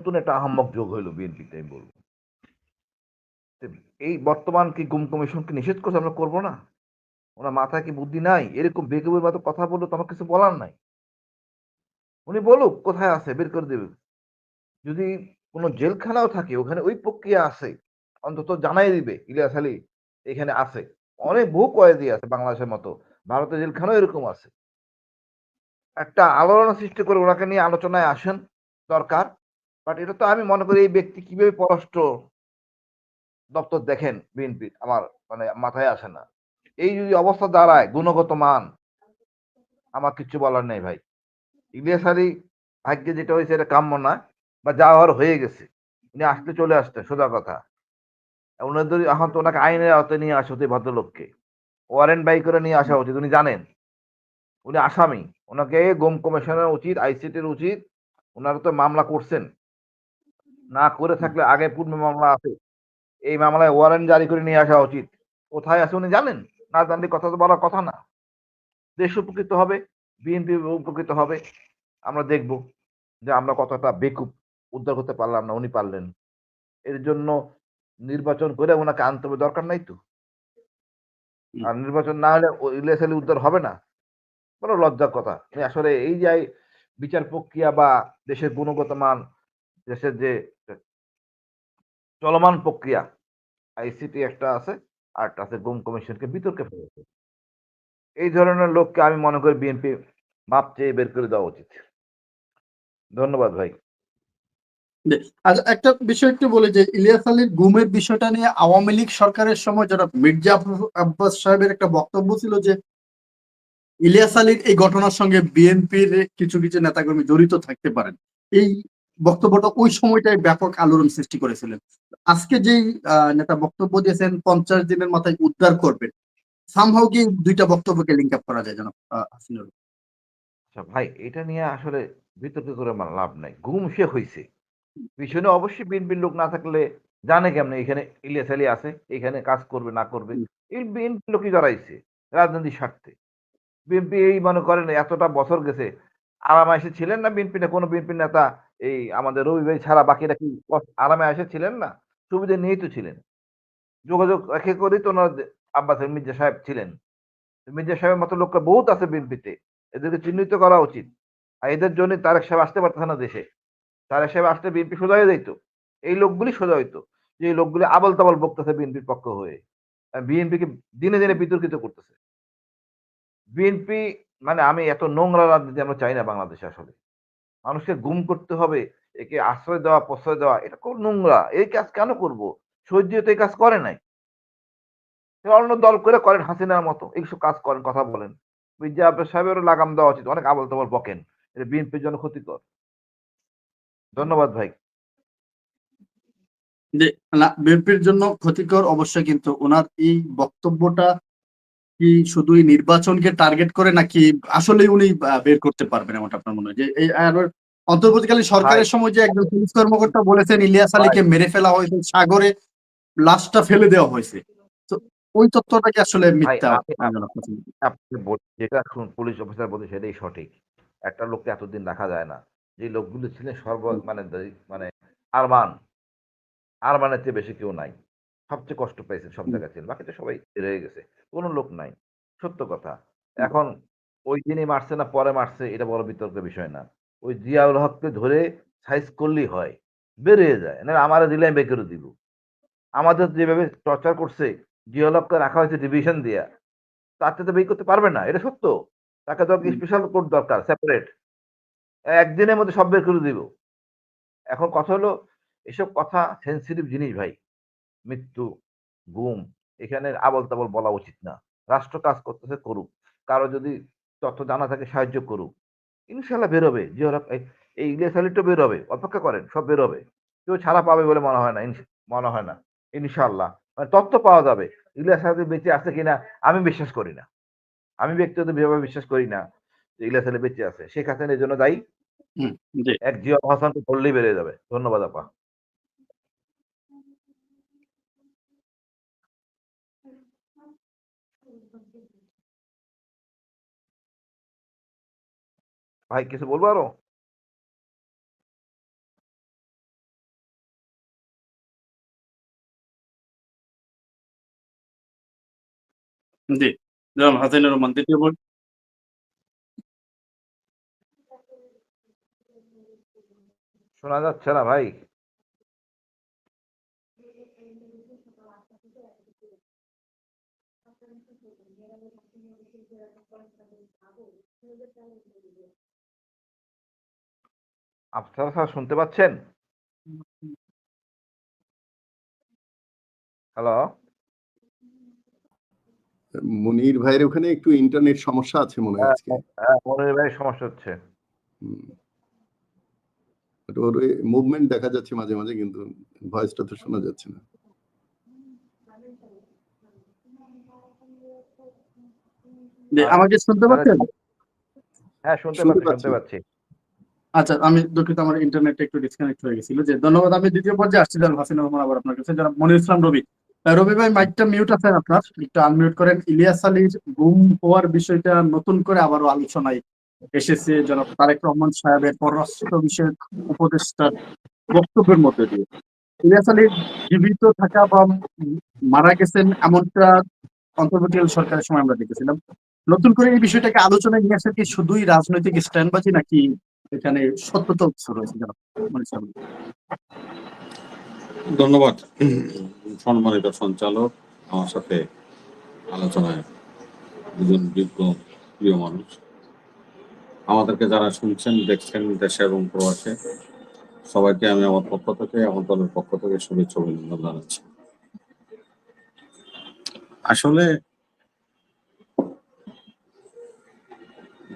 নতুন একটা আহম্মক যোগ হইল বিএনপিতে আমি বলব। এই বর্তমান কি গুম কমিশনকে নিষেধ করছে আমরা করব না? ওনার মাথায় কি বুদ্ধি নাই? এরকম বেগবের মতো কথা বলল তো আমার কিছু বলার নাই। উনি বলুক, কোথায় আছে? বের করে দেবে। যদি কোনো জেলখানাও থাকে, ওখানে ওই প্রক্রিয়া আছে, অন্তত জানাই দিবে, ইলিয়াস আলী এখানে আছে। অনেক বহু কয়েদি আছে বাংলাদেশের মতো। ভারতের জেলখানাও এরকম আছে। একটা আলোড়ন সৃষ্টি করে ওনাকে নিয়ে আলোচনায় আসেন দরকার। বাট এটা তো আমি মনে করি এই ব্যক্তি কীভাবে পররাষ্ট্র দপ্তর দেখেন বিএনপি? আমার মানে মাথায় আসে না। এই যদি অবস্থা দাঁড়ায়, গুণগত মান, আমার কিচ্ছু বলার নেই ভাই। ইলিয়াস আলী ভাগ্যে যেটা হয়েছে এটা কাম্য না, বা যা হওয়ার হয়ে গেছে। উনি আসতে চলে আসতেন সোজা কথা। ওনাদের এখন তো ওনাকে আইনের আওতায় নিয়ে আসা উচিত ভদ্রলোককে। ওয়ারেন্ট বাই করে নিয়ে আসা উচিত, উনি জানেন। উনি আসামি। ওনাকে গোম কমিশনের উচিত, আইসিটির উচিত। ওনারা তো মামলা করছেন। না করে থাকলে আগে পূর্ণ মামলা আছে। এই মামলায় ওয়ারেন্ট জারি করে নিয়ে আসা উচিত। কোথায় আছে উনি জানেন? না জানলে কথা তো বলার কথা না। দেশ উপকৃত হবে বিএনপি উপকৃত হবে। আমরা দেখব যে আমরা কতটা বেকুব উদ্ধার করতে পারলাম না উনি পারলেন। এর জন্য নির্বাচন করে ওনাকে আনতে হবে দরকার নাই তো। আর নির্বাচন না হলে ও উদ্ধার হবে না। বড় লজ্জার কথা। আসলে এই যে বিচার প্রক্রিয়া বা দেশের গুণগত মান দেশের যে চলমান প্রক্রিয়া, আইসিটি একটা আছে, আর একটা আছে গুম কমিশনকে বিতর্কে ফেলেছে এই ধরনের লোককে আমি মনে করি বিএনপি মাপ চেয়ে বের করে দেওয়া উচিত। ধন্যবাদ ভাই। আচ্ছা একটা বিষয় একটু বলি যে ইলিয়াস আলীর গুমের বিষয়টা নিয়ে আওয়ামী লীগ সরকারের সময় যারা মির্জা আব্বাস- সাহেবের একটা বক্তব্য ছিল যে ইলিয়াস আলীর এই ঘটনার সঙ্গে বিএনপির কিছু কিছু নেতাকর্মী জড়িত থাকতে পারেন। এই বক্তব্যটা ওই সময়টাই ব্যাপক আলোড়ন সৃষ্টি করেছিলেন। আজকে যেই নেতা বক্তব্য দিয়েছেন পঞ্চাশ দিনের মাথায় উদ্ধার করবেন সামহাও কি দুইটা বক্তব্যকে লিঙ্ক আপ করা যায় যেন হাসিনুর? আচ্ছা ভাই এটা নিয়ে আসলে বিতর্ক করে আমার লাভ নাই। গুম সে হয়েছে পিছনে অবশ্যই বিএনপির লোক না থাকলে জানে কেমন এখানে ইলিয়াস আলী আছে এখানে কাজ করবে না করবে। এই বিএনপি লোকই জড়াইছে রাজনৈতিক স্বার্থে। বিএনপি এই মনে করেন এতটা বছর গেছে আরামে এসে ছিলেন না বিএনপি না কোনো বিএনপি নেতা? এই আমাদের রবি ভাই ছাড়া বাকিরা কি আরামে এসে ছিলেন না? সুবিধে নিয়েই তো ছিলেন। যোগাযোগ রেখে করেই তো ওনার আব্বাসের মির্জা সাহেব ছিলেন। মির্জা সাহেবের মতো লোকরা বহুত আছে বিএনপিতে। এদেরকে চিহ্নিত করা উচিত। আর এদের জন্য তারেক সাহেব আসতে পারতেছে না দেশে। তারেক সাহেব আসতে বিএনপি সোজা হয়ে যাইতো। এই লোকগুলি সোজা হইতো। যে এই লোকগুলি আবল তাবল বকতেছে বিএনপির পক্ষ হয়ে। বিএনপিকে দিনে দিনে বিতর্কিত করতেছে। বিএনপি মানে আমি এত নোংরা রাজনীতি আমরা চাই না বাংলাদেশে আসলে। মানুষকে গুম করতে হবে, একে আশ্রয় দেওয়া, প্রশ্রয় দেওয়া, এটা খুব নোংরা। এই কাজ কেন করব? সহ্য তো এই কাজ করে নাই। অন্য দল করে করেন হাসিনার মতো, এইসব কাজ করেন, কথা বলেন। মির্জা আব্বাস সাহেবেরও লাগাম দেওয়া উচিত, অনেক আবল তাবল বকেন। এটা বিএনপির জন্য ক্ষতিকর। ধন্যবাদ ভাই। বিএনপির জন্য ক্ষতিকর অবশ্যই, কিন্তু ওনার এই বক্তব্যটা কি শুধুই নির্বাচনকে টার্গেট করে নাকি আসলে উনি বের করতে পারবেন এমনটা আপনার মনে হয়? যে এই অন্তর্বর্তীকালীন সরকারের সময় যে একজন পুলিশ কর্মকর্তা বলেছেন ইলিয়াস আলীকে মেরে ফেলা হয়েছে সাগরে লাশটা ফেলে দেওয়া হয়েছে। তো ওই তথ্যটা কি আসলে মিথ্যা? আপনি যেটা শুন পুলিশ অফিসার বলছে সেটাই সঠিক। একটা লোককে এতদিন রাখা যায় না। যে লোকগুলো ছিলেন সর্ব মানে মানে আরমান। আরমানের চেয়ে বেশি কেউ নাই। সবচেয়ে কষ্ট পেয়েছেন সব হুম। জায়গায় ছিলেন। বাকি তো সবাই রয়ে গেছে কোনো লোক নাই সত্য কথা। এখন ওই দিনই মারছে না পরে মারছে এটা বড় বিতর্কের বিষয় না। ওই জিয়াউল হককে ধরে সাইজ করলেই হয় বেরিয়ে যায় না আমার দিলে আমি বের করে দিব। আমাদের যেভাবে টর্চার করছে জিয়াউল হককে রাখা হয়েছে ডিভিশন দিয়া তার থেকে বের করতে পারবে না এটা সত্য। তাকে তো স্পেশাল কোর্ট দরকার সেপারেট একদিনের মধ্যে সব বের করে দিব। এখন কথা হলো এসব কথা সেন্সিটিভ জিনিস ভাই। মৃত্যু গুম এখানে আবল তাবল বলা উচিত না। রাষ্ট্র কাজ করতেছে করুক। কারও যদি তথ্য জানা থাকে সাহায্য করুক। ইনশাল্লাহ বেরোবে। যে এই- এই ইলিয়াস আলীটা বেরোবে। অপেক্ষা করেন সব বেরোবে। কেউ ছাড়া পাবে বলে মনে হয় না মনে হয় না। ইনশাল্লাহ। মানে তথ্য পাওয়া যাবে। ইলিয়াস আলী বেঁচে আছে কিনা আমি বিশ্বাস করি না। আমি ব্যক্তিগত ব্যক্তিগতভাবে বিশ্বাস করি না যে ইলিয়াস আলী বেঁচে আছে। শেখ হাসিন এর জন্য দায়ী। এক জিয়া হাসানকে ধরলেই বেড়ে যাবে। ধন্যবাদ আপা। ভাই কিছু বলব আরও জি জনাব হাসিনুর রহমান দ্বিতীয় বোর্ড শোনা যাচ্ছে না ভাই আপনারা স্যার শুনতে পাচ্ছেন? হ্যালো? মনির ভাইয়ের ওখানে একটু ইন্টারনেট সমস্যা আছে মনে হয় আজকে। হ্যাঁ মনের ভাই সমস্যা হচ্ছে। ওর মুভমেন্ট দেখা যাচ্ছে মাঝে মাঝে কিন্তু ভয়েসটা তো শোনা যাচ্ছে না। আমাকে শুনতে পাচ্ছেন? হ্যাঁ শুনতে শুনতে পাচ্ছি শুনতে পাচ্ছি। আচ্ছা আমি দুঃখিত, আমার ইন্টারনেটটা একটু ডিসকানেক্ট হয়ে গেছিল। যে ধন্যবাদ, আমি দ্বিতীয় পর্যায়ে আসছি জনাব হাসিনুর রহমান আবার আপনার কাছে। জনাব মনির ইসলাম, রবি। রবি ভাই মাইকটা মিউট আছেন আপনার। একটু আনমিউট করেন। ইলিয়াস আলীর গুম হওয়ার বিষয়টা নতুন করে আবারও আলোচনায় এসেছে জনাব তারেক রহমান সাহেবের পররাষ্ট্র বিষয়ক উপদেষ্টার বক্তব্যের মধ্যে দিয়ে। ইলিয়াস আলীর জীবিত থাকা বা মারা গেছেন এমনটা অন্তর্বর্তী সরকারের সময় আমরা দেখেছিলাম। নতুন করে এই বিষয়টাকে আলোচনায় নিয়ে আসা কি শুধুই রাজনৈতিক স্ট্যান্ডবাজি নাকি এখানে সত্যতা উৎস রয়েছে মনির ইসলাম ধন্যবাদ, সম্মানিত সঞ্চালক। আমার সাথে আলোচনায় দুজন বিজ্ঞ প্রিয় মানুষ। আমাদেরকে যারা শুনছেন, দেখছেন দেশে এবং প্রবাসে, সবাইকে আমি আমার পক্ষ থেকে, আমার দলের পক্ষ থেকে শুভেচ্ছা অভিনন্দন জানাচ্ছি। আসলে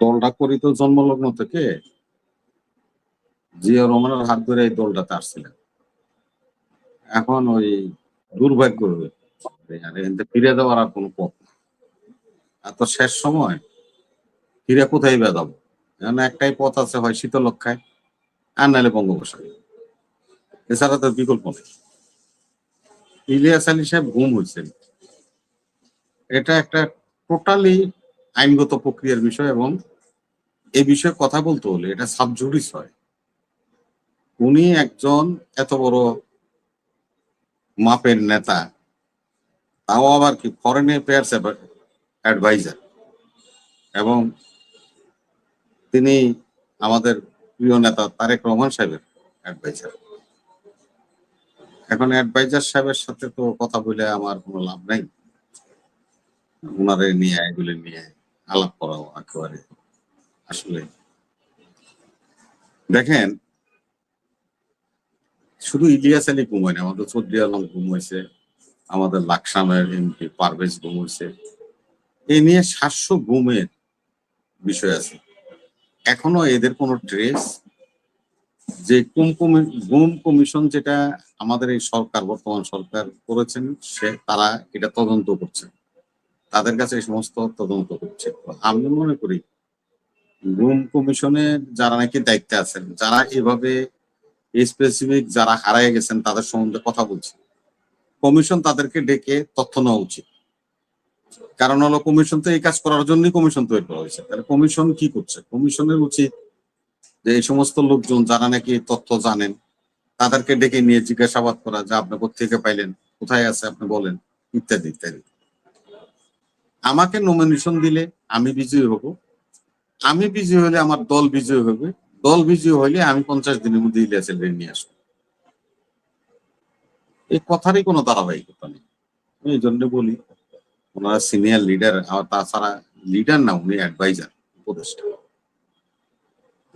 দলটা করি তো জন্মলগ্ন থেকে জিয়া রহমানের হাত ধরে এই দলটাতে আসছিলেন এখন ওই দুর্ভাগ্য এতে ফিরে দেওয়ার আর কোনো পথ নেই। আর তো শেষ সময়, ফিরে কোথায় বেদাবো এখন একটাই পথ আছে, হয় শীতলক্ষায় আর নাহলে বঙ্গোপসাগর। এছাড়া তো বিকল্প নেই। ইলিয়াস আলী সাহেব গুম হয়েছেন এটা একটা টোটালি আইনগত প্রক্রিয়ার বিষয় এবং এই বিষয়ে কথা বলতে হলে এটা সাবজুডিস হয়। উনি একজন এত বড় মাপের নেতা, তাও আবার কি ফরেন অ্যাফেয়ার্স অ্যাডভাইজার এবং তিনি আমাদের প্রিয় নেতা তারেক রহমান সাহেবের অ্যাডভাইজার এখন অ্যাডভাইজার সাহেবের সাথে তো কথা বলে আমার কোনো লাভ নাই। ওনারে নিয়ে, এগুলি নিয়ে আলাপ করাও একেবারে আসলে। দেখেন শুধু ইলিয়াস আলী ঘুম হয়নি, আমাদের চৌধুরী আলম ঘুম হয়েছে, আমাদের লাকসামের এমপি পারভেজ ঘুম হয়েছে। এই নিয়ে সাতশো গুমের বিষয় আছে। এখনও এদের কোনো ট্রেস যে গুম কমিশন যেটা আমাদের এই সরকার, বর্তমান সরকার করেছেন, সে তারা এটা তদন্ত করছে। তাদের কাছে এই সমস্ত তদন্ত করছে। আমি মনে করি গুম কমিশনের যারা নাকি দায়িত্বে আছেন, যারা এভাবে স্পেসিফিক যারা হারায় গেছেন, তাদের সম্বন্ধে কথা বলছি। কমিশন তাদেরকে ডেকে তথ্য নেওয়া উচিত। কারণ হলো কমিশন তো এই কাজ করার জন্যই কমিশন তৈরি করা হয়েছে। তাহলে কমিশন কি করছে? কমিশনের উচিত যে এই সমস্ত লোকজন যারা নাকি তথ্য জানেন, তাদেরকে ডেকে নিয়ে জিজ্ঞাসাবাদ করা, যে আপনি কোথেকে পাইলেন, কোথায় আছে, আপনি বলেন, ইত্যাদি ইত্যাদি। আমাকে নমিনেশন দিলে আমি বিজয়ী হব। আমি বিজয়ী হলে আমার দল বিজয়ী হবে। দল বিজয়ী হলে আমি পঞ্চাশ দিনের মধ্যে ইলিয়াস আলীর নিয়ে আসব। এই কথারই কোনো ধারাবাহিকতা নেই। আমি এই জন্য বলি, ওনারা সিনিয়র লিডার আর তাছাড়া লিডার না, উনি অ্যাডভাইজার উপদেষ্টা।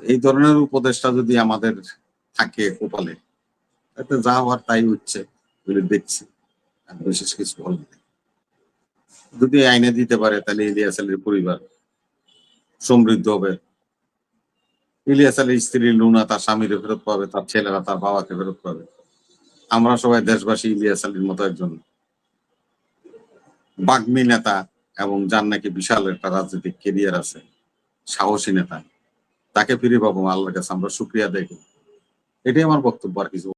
এই ধরনের উপদেষ্টা যদি আমাদের থাকে কপালে, তাতে যা হওয়ার তাই হচ্ছে বলে দেখছি, আর বিশেষ কিছু বল যদি আইনে দিতে পারে, তাহলে ইলিয়াস আলীর পরিবার সমৃদ্ধ হবে। ইলিয়াস আলীর স্ত্রী লুনা, তার স্বামীকে ফেরত পাবে, তার ছেলেরা তার বাবাকে ফেরত পাবে। আমরা সবাই দেশবাসী ইলিয়াস আলীর মতো একজন বাগ্মী নেতা এবং যার নাকি বিশাল একটা রাজনৈতিক কেরিয়ার আছে, সাহসী নেতা। তাকে ফিরে পাবো আল্লাহর কাছে, আমরা সুক্রিয়া দেখি এটাই আমার বক্তব্য আর কিছু।